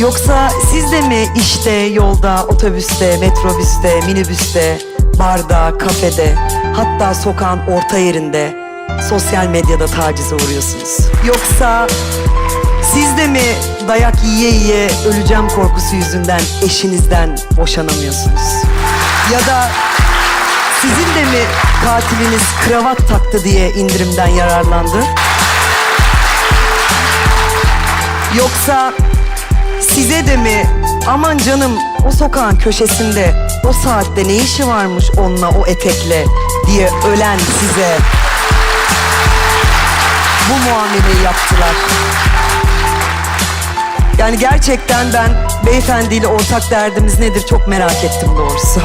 Yoksa siz de mi işte, yolda, otobüste, metrobüste, minibüste, barda, kafede, hatta sokağın orta yerinde sosyal medyada tacize uğruyorsunuz? Yoksa siz de mi dayak yiye yiye öleceğim korkusu yüzünden eşinizden boşanamıyorsunuz? Ya da sizin de mi katiliniz kravat taktı diye indirimden yararlandı? Yoksa size de mi aman canım o sokağın köşesinde o saatte ne işi varmış onunla o etekle diye ölen size bu muameleyi yaptılar? Yani gerçekten ben beyefendiyle ortak derdimiz nedir çok merak ettim doğrusu.